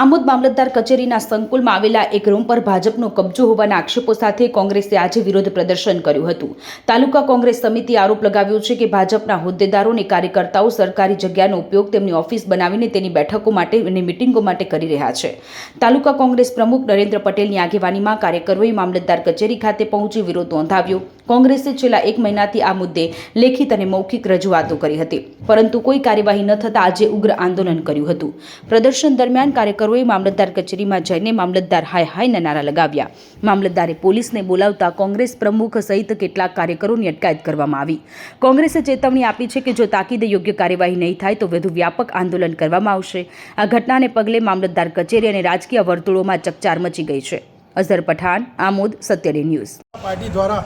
આમોદ મામલતદાર કચેરીના સંકુલમાં આવેલા એક રૂમ પર ભાજપનો કબજો હોવાના આક્ષેપો સાથે કોંગ્રેસે આજે વિરોધ પ્રદર્શન કર્યું હતું. તાલુકા કોંગ્રેસ સમિતિએ આરોપ લગાવ્યો છે કે ભાજપના હોદ્દેદારો અને કાર્યકર્તાઓ સરકારી જગ્યાનો ઉપયોગ તેમની ઓફિસ બનાવીને તેની બેઠકો માટે અને મિટિંગો માટે કરી રહ્યા છે. તાલુકા કોંગ્રેસ પ્રમુખ નરેન્દ્ર પટેલની આગેવાનીમાં કાર્યકરોએ મામલતદાર કચેરી ખાતે પહોંચી વિરોધ નોંધાવ્યો. કોંગ્રેસે છેલ્લા એક મહિનાથી આ મુદ્દે લેખિત અને મૌખિક રજૂઆતો કરી હતી. પરંતુ કોઈ કાર્યવાહી ન થતાં આજે ઉગ્ર આંદોલન કર્યું હતું. પ્રદર્શન દરમિયાન કાર્યકરોએ મામલતદાર કચેરીમાં જઈને મામલતદાર હાય હાયના નારા લગાવ્યા. મામલતદારે પોલીસને બોલાવતા કોંગ્રેસ પ્રમુખ સહિત કેટલાક કાર્યકરોની અટકાયત કરવામાં આવી. કોંગ્રેસે ચેતવણી આપી છે કે જો તાકીદે યોગ્ય કાર્યવાહી નહીં થાય તો વધુ વ્યાપક આંદોલન કરવામાં આવશે. આ ઘટનાને પગલે મામલતદાર કચેરી અને રાજકીય વર્તુળોમાં ચકચાર મચી ગઈ છે. અઝર પઠાણ, આમોદ, સત્યની ન્યૂઝ. પાર્ટી દ્વારા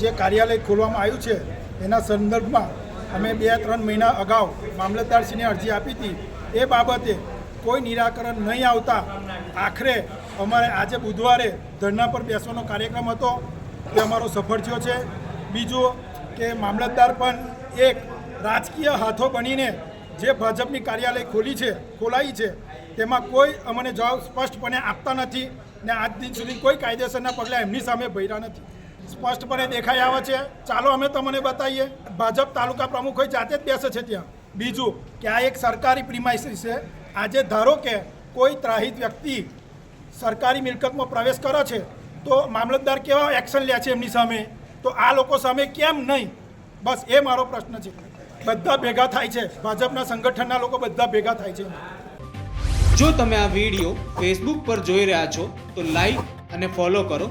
જે કાર્યાલય ખોલવામાં આવ્યું છે, એના સંદર્ભમાં અમે બે ત્રણ મહિના અગાઉ મામલતદારશ્રીને અરજી આપી હતી. એ બાબતે કોઈ નિરાકરણ નહીં આવતા આખરે અમારે આજે બુધવારે ધરણા પર બેસવાનો કાર્યક્રમ હતો, એ અમારો સફળ થયો છે. બીજું કે મામલતદાર પણ એક રાજકીય હાથો બનીને જે ભાજપની કાર્યાલય ખોલી છે, ખોલાઈ છે, તેમાં કોઈ અમને જવાબ સ્પષ્ટપણે આપતા નથી ને આજ દિન સુધી કોઈ કાયદેસરના પગલાં એમની સામે ભર્યા નથી. સ્પષ્ટપણે દેખાઈ આવે છે. ચાલો અમે તમને બતાવીએ. ભાજપ તાલુકા પ્રમુખ હોય જાતે જ બેસે છે ત્યાં. બીજું કે આ એક સરકારી પ્રિમાઇસી છે? આજે ધારો કે કોઈ ત્રાહિત વ્યક્તિ સરકારી મિલકતમાં પ્રવેશ કરે છે, તો મામલતદાર કેવા એક્શન લે છે એમની સામે? તો આ લોકો સામે કેમ નહીં? બસ એ મારો પ્રશ્ન છે. બધા ભેગા થાય છે. ભાજપના સંગઠનના લોકો બધા ભેગા થાય છે. જો તમે આ વીડિયો ફેસબુક પર જોઈ રહ્યા છો, તો લાઈક અને ફોલો કરો.